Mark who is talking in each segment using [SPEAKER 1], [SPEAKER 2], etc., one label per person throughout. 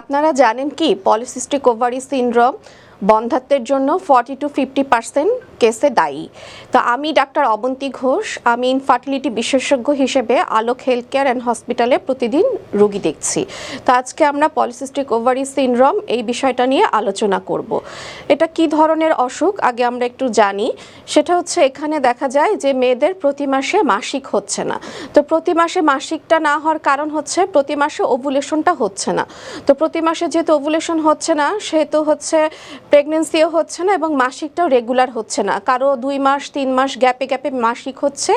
[SPEAKER 1] আপনারা জানেন কি পলিসিস্টিক ওভারি সিনড্রোম? বন্ধাত্বের জন্য ফর্টি টু ফিফটি পার্সেন্ট কেসে দায়ী। তো আমি ডাক্তার অবন্তী ঘোষ, আমি ইনফার্টিলিটি বিশেষজ্ঞ হিসেবে আলোক হেলথ কেয়ার অ্যান্ড হসপিটালে প্রতিদিন রোগী দেখছি। তো আজকে আমরা পলিসিস্টিক ওভারি সিনড্রোম এই বিষয়টা নিয়ে আলোচনা করব। এটা কি ধরনের অসুখ? আগে আমরা একটু জানি। সেটা হচ্ছে এখানে দেখা যায় যে মেয়েদের প্রতি মাসে মাসিক হচ্ছে না। তো প্রতি মাসে মাসিকটা না হওয়ার কারণ হচ্ছে প্রতি মাসে ওভুলেশনটা হচ্ছে না। তো প্রতি মাসে যেহেতু ওভুলেশন হচ্ছে না, সেহেতু হচ্ছে প্রেগনেন্সিও হচ্ছে না এবং মাসিকটাও রেগুলার হচ্ছে না। কারও দুই মাস, তিন মাস গ্যাপে গ্যাপে মাসিক হচ্ছে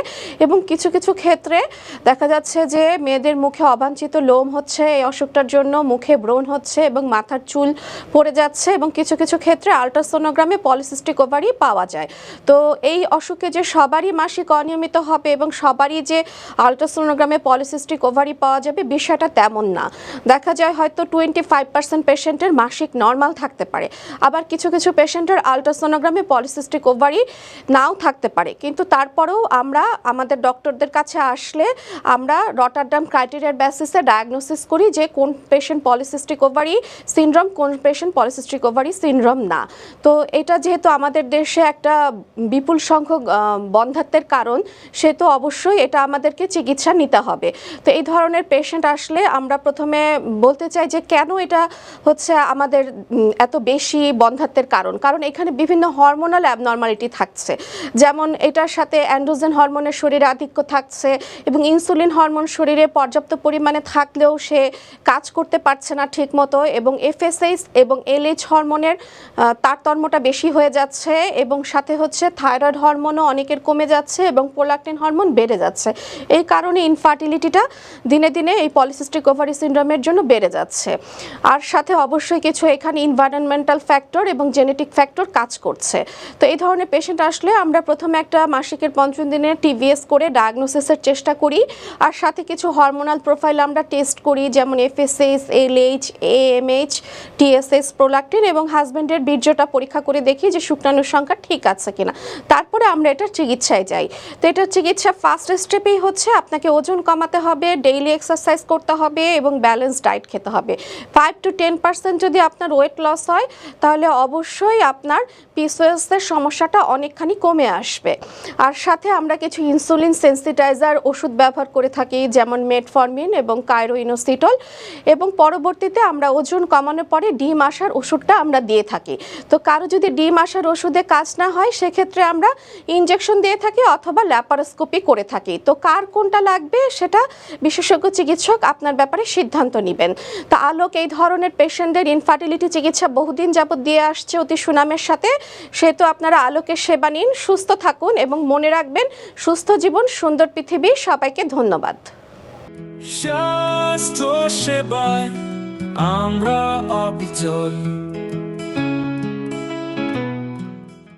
[SPEAKER 1] এবং কিছু কিছু ক্ষেত্রে দেখা যাচ্ছে যে মেয়েদের মুখে অবাঞ্ছিত লোম হচ্ছে, এই অসুখটার জন্য মুখে ব্রণ হচ্ছে এবং মাথার চুল পড়ে যাচ্ছে এবং কিছু কিছু ক্ষেত্রে আলট্রাসোনোগ্রামে পলিসিস্টিক ওভারি পাওয়া যায়। তো এই অসুখে যে সবারই মাসিক অনিয়মিত হবে এবং সবারই যে আলট্রাসোনোগ্রামে পলিসিস্টিক ওভারি পাওয়া যাবে বিষয়টা তেমন না। দেখা যায় হয়তো টোয়েন্টি ফাইভ পার্সেন্ট পেশেন্টের মাসিক নর্মাল থাকতে পারে। আবার কিছু কিছু পেশেন্টের আলট্রাসোনোগ্রামে পলিসিস্টিক ওভারি নাও থাকতে পারে। কিন্তু তারপরেও আমরা, আমাদের ডক্টরদের কাছে আসলে আমরা রটারডাম ক্রাইটেরিয়ার বেসিসে ডায়াগনোসিস করি যে কোন পেশেন্ট পলিসিস্টিক ওভারি সিনড্রোম, কোন পেশেন্ট পলিসিস্টিক ওভারি সিনড্রোম না। তো এটা যেহেতু আমাদের দেশে একটা বিপুল সংখ্যক বন্ধাত্বের কারণ, সে তো অবশ্যই এটা আমাদেরকে চিকিৎসা নিতে হবে। তো এই ধরনের পেশেন্ট আসলে আমরা প্রথমে বলতে চাই যে কেন এটা হচ্ছে আমাদের এত বেশি বন্ধাত্বের কারণ। কারণ এখানে বিভিন্ন হরমোনাল অ্যাবনর্মালিটি থাকছে। যেমন এটার সাথে অ্যান্ড্রোজেন হরমোনের শরীরে আধিক্য থাকছে এবং ইনসুলিন হরমোন শরীরে পর্যাপ্ত পরিমাণে থাকলেও সে কাজ করতে পারছে না ঠিক মতো এবং এফএসএইচ এবং এলএইচ হরমোনের তারতম্যটা বেশি হয়ে যাচ্ছে এবং সাথে হচ্ছে থাইরয়েড হরমোনও অনেকের কমে যাচ্ছে এবং প্রোলাকটিন হরমোন বেড়ে যাচ্ছে। এই কারণে ইনফার্টিলিটিটা দিনে দিনে এই পলিসিস্টিক ওভারি সিনড্রোমের জন্য বেড়ে যাচ্ছে। আর সাথে অবশ্যই কিছু এখানে ইনভায়রনমেন্টাল ফ্যাক্টর এবং জেনেটিক ফ্যাক্টর কাজ করছে। তো এই ধরনের পেশেন্ট আসলে আমরা প্রথমে একটা মাসিকের পঞ্চম দিনে টিভিএস করে ডায়াগনোসিসের চেষ্টা করি। আর সাথে কিছু হরমোনাল প্রোফাইল আমরা টেস্ট করি, যেমন FSH LH AMH TSH prolactin এবং হাজব্যান্ডের বীর্যটা পরীক্ষা করে দেখি যে শুক্রাণুর সংখ্যা ঠিক আছে কিনা। তারপরে আমরা এটার চিকিৎসায় যাই। তো এটার চিকিৎসা ফার্স্ট স্টেপেই হচ্ছে আপনাকে ওজন কমাতে হবে ডেইলি এক্সারসাইজ করতে হবে এবং ব্যালেন্স ডায়েট খেতে হবে। ফাইভ টু টেন পার্সেন্ট যদি আপনার ওয়েট লস হয়, তাহলে অবশ্যই আপনার পিসোএসের সমস্যাটা অনেকখানি কমে আসবে। আর সাথে আমরা কিছু ইনসুলিন সেন্সিটাইজার ওষুধ ব্যবহার করে থাকি, যেমন মেটফরমিন এবং কাইরোইনোসিটল। এবং পরবর্তীতে আমরা ওজন কমানোর পরে ডিম আসার ওষুধটা আমরা দিয়ে থাকি। তো কারও যদি ডিম আসার ওষুধে কাজ না হয়, সেক্ষেত্রে আমরা ইনজেকশন দিয়ে থাকি অথবা ল্যাপারোস্কোপি করে থাকি। তো কার কোনটা লাগবে, সেটা বিশেষজ্ঞ চিকিৎসক আপনার ব্যাপারে সিদ্ধান্ত নেবেন। তা আলোক এই ধরনের পেশেন্টদের ইনফার্টিলিটি চিকিৎসা বহুদিন যাবত দিয়ে আসছে অতি সুনামের সাথে। সেহেতু আপনারা আলোকে সেবা নিন, সুস্থ থাকুন এবং মনে রাখবেন, সুস্থ জীবন, সুন্দর পৃথিবী। সবাইকে ধন্যবাদ।
[SPEAKER 2] স্বাস্থ্য সেবায় আমরা অবিচল।